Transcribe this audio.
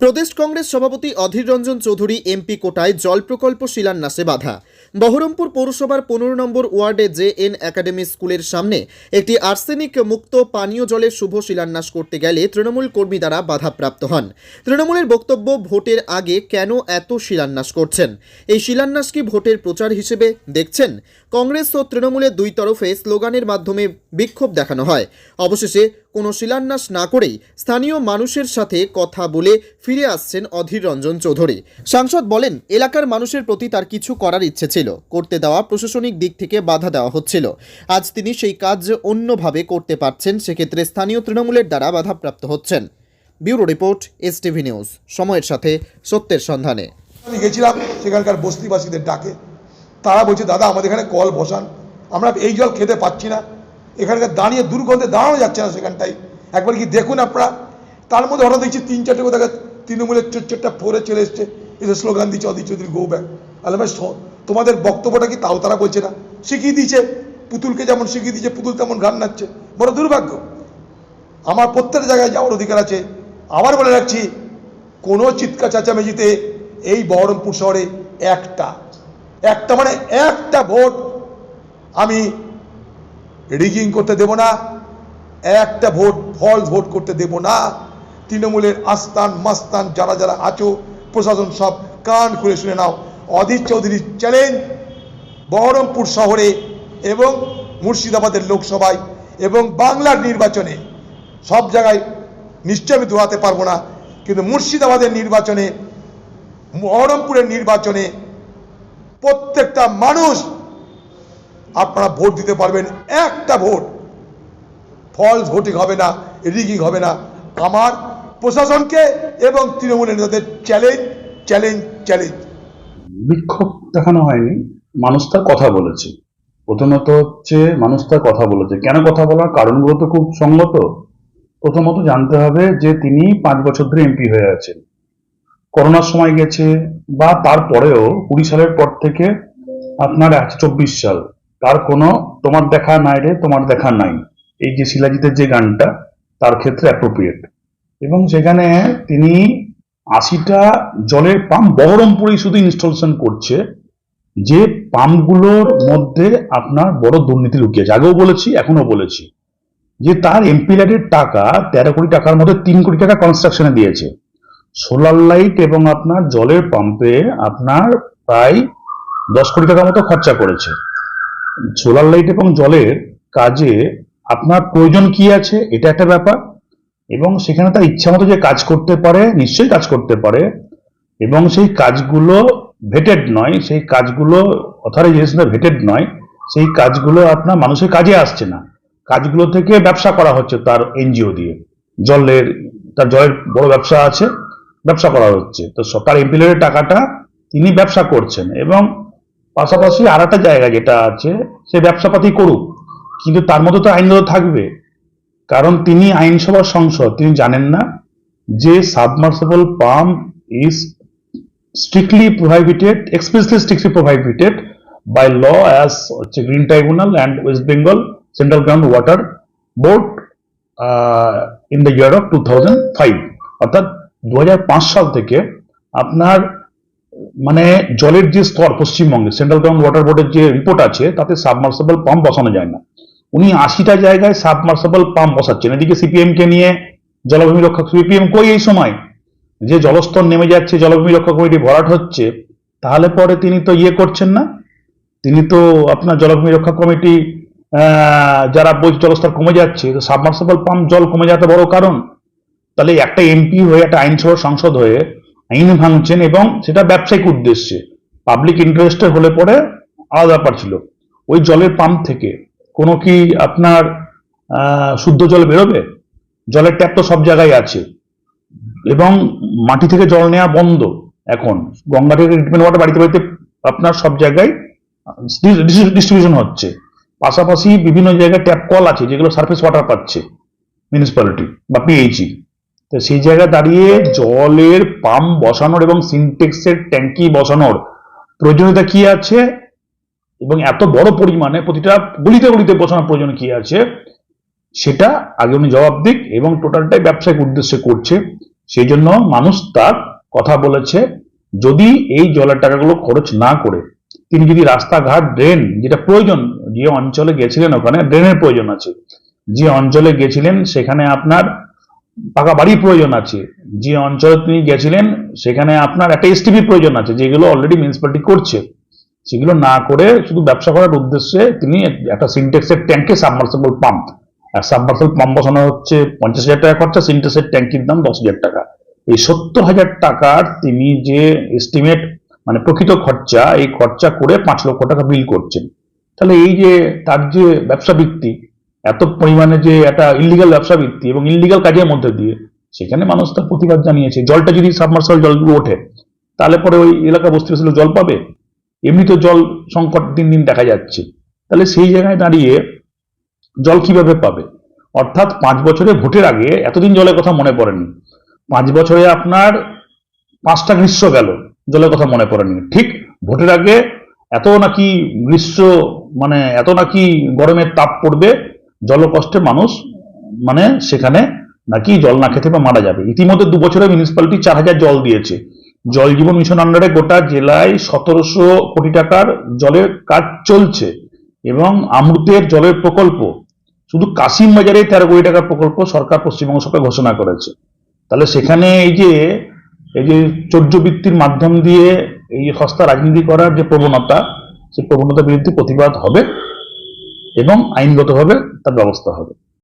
প্রদেশ কংগ্রেস সভাপতি অধীর রঞ্জন চৌধুরী, এমপি কোটায় জল প্রকল্প শিলান্যাসে বাধা। বহরমপুর পৌরসভার পনেরো নম্বর ওয়ার্ডে জে এন একাডেমি স্কুলের সামনে একটি আর্সেনিক মুক্ত পানীয় জলের শুভ শিলান্যাস করতে গেলে তৃণমূল কর্মী দ্বারা বাধাপ্রাপ্ত হন। তৃণমূলের বক্তব্য, ভোটের আগে কেন এত শিলান্যাস করছেন? এই শিলান্যাস কি ভোটের প্রচার হিসেবে দেখছেন? কংগ্রেস ও তৃণমূলের দুই তরফে স্লোগানের মাধ্যমে বিক্ষোভ দেখানো হয়। অবশেষে কোনো শিলান্যাস না করেই স্থানীয় মানুষের সাথে কথা বলে ফিরে আসছেন অধীর রঞ্জন চৌধুরী। সাংসদ বলেন, এলাকার মানুষের প্রতি তার কিছু করার ইচ্ছে ছিল। করতে দেওয়া প্রশাসনিক দিক থেকে বাধা দেওয়া হচ্ছিল। আজ তিনি সেই কাজ অন্যভাবে করতে পারছেন, সেক্ষেত্রে স্থানীয় তৃণমূলের দ্বারা বাধাপ্রাপ্ত হচ্ছেন। Bureau report S TV news. সময়ের সাথে সত্যের সন্ধানে। আমি গেছিলাম, সেখানকার বস্তিবাসীদের ডাকে। তারা বলছে, দাদা, আমাদের এখানে কল বসান। আমরা এই জল খেতে পাচ্ছি না। এখানকার দাঁড়িয়ে দুর্গন্ধে দাঁড়ানো যাচ্ছে না সেখানটাই একবার কি দেখুন আপনারা। তার মধ্যে হঠাৎ দেখছি তিন চারটে কোথাও তৃণমূলের চোরটা ফোরে চলে এসছে। এসে স্লোগান দিচ্ছে অধীর চৌধুরী গো ব্যাক। আলে ভাই তোমাদের বক্তব্যটা কি তাও তারা বলছে না। শিখিয়ে দিয়েছে। পুতুলকে যেমন শিখিয়ে দিয়েছে, পুতুল তেমন গান নাচছে। বড় দুর্ভাগ্য। আমার প্রত্যেক জায়গায় যাওয়ার অধিকার আছে। আবার বলে রাখছি, কোনো চিৎকার চেঁচামেচিতে এই বহরমপুর শহরে একটা। একটা মানে একটা ভোট আমি রিগিং করতে দেব না, একটা ভোট, ফলস ভোট করতে দেব না। তৃণমূলের আস্তান মাস্তান যারা যারা আছো, প্রশাসন সব কান খুলে শুনে নাও। অধীর চৌধুরীর চ্যালেঞ্জ বহরমপুর শহরে এবং মুর্শিদাবাদের লোকসভায় এবং বাংলার নির্বাচনে সব জায়গায় নিশ্চয় আমি দৌড়াতে পারব না। কিন্তু মুর্শিদাবাদের নির্বাচনে, বহরমপুরের নির্বাচনে প্রত্যেকটা মানুষ আপনারা ভোট দিতে পারবেন, একটা ভোট। ফলস ভোটিং হবে না, রিগিং হবে না। আমার প্রশাসনকে এবং তৃণমূল নেতাদের চ্যালেঞ্জ চ্যালেঞ্জ চ্যালেঞ্জ বিক্ষোভ দেখানো হয়নি, মানুষ তার কথা বলেছে। প্রথমত হচ্ছে মানুষ তার কথা বলেছে। কেন কথা বলার? কারণগুলো তো খুব সঙ্গত প্রথমত জানতে হবে যে তিনি পাঁচ বছর ধরে এমপি হয়ে আছেন। করোনার সময় গেছে বা তারপরেও কুড়ি সালের পর থেকে আপনার একশো চব্বিশ সাল। তার কোনো তোমার দেখা নাই রে, তোমার দেখা নাই। এই যে শিলাজিতের যে গানটা, তার ক্ষেত্রে অ্যাপ্রোপ্রিয়েট এবং সেখানে তিনি আশিটা জলের পাম্প বহরমপুরেই শুধু ইনস্টলেশন করছে, যে পাম্পগুলোর মধ্যে আপনার বড় দুর্নীতি লুকিয়েছে। আগেও বলেছি এখনও বলেছি। যে তার এমপি ল্যাডের টাকা তেরো কোটি টাকার মধ্যে তিন কোটি টাকা কনস্ট্রাকশনে দিয়েছে। সোলার লাইট এবং আপনার জলের পাম্পে আপনার প্রায় দশ কোটি টাকার মতো খরচা করেছে। সোলার লাইট এবং জলের কাজে আপনার প্রয়োজন কি আছে, এটা একটা ব্যাপার। এবং সেখানে তার ইচ্ছা মতো যে কাজ করতে পারে, নিশ্চয়ই কাজ করতে পারে। এবং সেই কাজগুলো ভেটেড নয়, সেই কাজগুলো অথরাইজেশনে ভেটেড নয়, সেই কাজগুলো আপনার মানুষের কাজে আসছে না। কাজগুলো থেকে ব্যবসা করা হচ্ছে তার এনজিও দিয়ে। জলের, তার জলের বড় ব্যবসা আছে, ব্যবসা করা হচ্ছে। তো সরকার এমপিলের টাকাটা তিনি ব্যবসা করছেন। এবং পাশাপাশি আর একটা জায়গা যেটা আছে সে ব্যবসাপাতি করুক কিন্তু তার মধ্যে তো আইনগত থাকবে। কারণ তিনি আইনসভার সংসদ তিনি জানেন না যে submersible pump is strictly prohibited, expressly strictly prohibited by law as হচ্ছে green tribunal and West Bengal central ground water board in the year of two thousand five অর্থাৎ দু হাজার পাঁচ সাল থেকে আপনার মানে জলের যে স্তর পশ্চিমবঙ্গে সেন্ট্রাল গ্রাউন্ড ওয়াটার বোর্ডের যে রিপোর্ট আছে, তাতে সাবমার্সিবল পাম্প বসানো যায় না। উনি আশিটা জায়গায় সাবমার্সিবল পাম্প বসাচ্ছেন। এদিকে সিপিএম কে নিয়ে জলভূমি রক্ষা সিপিএম কই এই সময়? যে জলস্তর নেমে যাচ্ছে, জলভূমি রক্ষা কমিটি ভরাট হচ্ছে, তাহলে পরে তিনি তো ইয়ে করছেন না। তিনি তো আপনার জলভূমি রক্ষা কমিটি যারা বলছে জলস্তর কমে যাচ্ছে সাবমার্সিবল পাম্প জল কমে যাতে বড় কারণ। তাহলে একটা এমপি হয়ে, একটা আইনসভা সংসদ হয়ে আইন ভাঙছেন এবং সেটা ব্যবসায়িক উদ্দেশ্যে। পাবলিক ইন্টারেস্টের হলে পরে আলাদা ব্যাপার ছিল। ওই জলের পাম্প থেকে কোনো কি আপনার শুদ্ধ জল বেরোবে? জলের ট্যাপ তো সব জায়গায় আছে। এবং মাটি থেকে জল নেওয়া বন্ধ এখন। গঙ্গা থেকে ট্রিটমেন্ট ওয়াটার বাড়িতে বাড়িতে আপনার সব জায়গায় ডিস্ট্রিবিউশন হচ্ছে। পাশাপাশি বিভিন্ন জায়গায় ট্যাপ কল আছে যেগুলো সার্ফেস ওয়াটার পাচ্ছে। মিউনিসিপ্যালিটি বা পিএইচই তো সেই জায়গায় দাঁড়িয়ে জলের পাম্প বসানোর এবং সিনটেক্সের ট্যাঙ্কি বসানোর প্রয়োজনীয়তা কি আছে? এবং এত বড় পরিমাণে প্রতিটা গলিতে গলিতে বসানোর প্রয়োজন কি আছে? সেটা আগে উনি জবাব দিক এবং টোটালটাই ব্যবসায়িক উদ্দেশ্যে করছে। সেই জন্য মানুষ তার কথা বলেছে, যদি এই জলের টাকাগুলো খরচ না করে, তিনি যদি রাস্তাঘাট ড্রেন, যেটা প্রয়োজন, যে অঞ্চলে গেছিলেন ওখানে, ড্রেনের প্রয়োজন আছে। যে অঞ্চলে গেছিলেন, সেখানে আপনার পাকা বাড়ির প্রয়োজন আছে। যে অঞ্চলে তিনি গেছিলেন, সেখানে আপনার একটা এসটিপি প্রয়োজন আছে, যেগুলো অলরেডি মিউনিসিপালিটি করছে। সেগুলো না করে শুধু ব্যবসা করার উদ্দেশ্যে তিনি একটা সিনটেক্সের ট্যাঙ্কে সাবমার্সেবল পাম্প সাবমার্সেবল পাম্প বসানো হচ্ছে পঞ্চাশ হাজার টাকা খরচা সিনটেক্সের ট্যাঙ্কির দাম দশ হাজার টাকা। এই সত্তর হাজার টাকার তিনি যে এস্টিমেট মানে প্রকৃত খরচা, এই খরচা করে পাঁচ লক্ষ টাকা বিল করছেন। তাহলে এই যে তার যে ব্যবসা বৃত্তি এত পরিমাণে যে একটা ইলিগাল ব্যবসা বৃত্তি এবং ইলিগাল কাজের মধ্যে দিয়ে, সেখানে মানুষ তার প্রতিবাদ জানিয়েছে, জলটা যদি সাবমার্সাল জলগুলো ওঠে, তাহলে পরে ওই এলাকা বস্তি ছিল জল পাবে? এমনি তো জল সংকট দিন দিন দেখা যাচ্ছে। তাহলে সেই জায়গায় দাঁড়িয়ে জল কীভাবে পাবে? অর্থাৎ পাঁচ বছরে ভোটের আগে এতদিন জলের কথা মনে পড়েনি। পাঁচ বছরে আপনার পাঁচটা গ্রীষ্ম গেল, জলের কথা মনে পড়েনি। ঠিক ভোটের আগে এত নাকি গ্রীষ্ম মানে এত নাকি গরমের তাপ পড়বে জলকষ্টে মানুষ মানে সেখানে নাকি জল না খেতে বা মারা যাবে। ইতিমধ্যে দু বছরে মিউনিসিপ্যালিটি চার হাজার জল দিয়েছে। জল জীবন মিশন আন্ডারে গোটা জেলায় সতেরোশো কোটি টাকার জলের কাজ চলছে এবং আমৃতের জলের প্রকল্প, শুধু কাশিম বাজারে তেরো কোটি টাকার প্রকল্প সরকার পশ্চিমবঙ্গ সরকার ঘোষণা করেছে। তাহলে সেখানে এই যে এই যে চৌর্যবৃত্তির মাধ্যম দিয়ে এই সস্তা রাজনীতি করার যে প্রবণতা, সেই প্রবণতার বিরুদ্ধে প্রতিবাদ হবে। এবং আইনগতভাবে তার ব্যবস্থা হবে।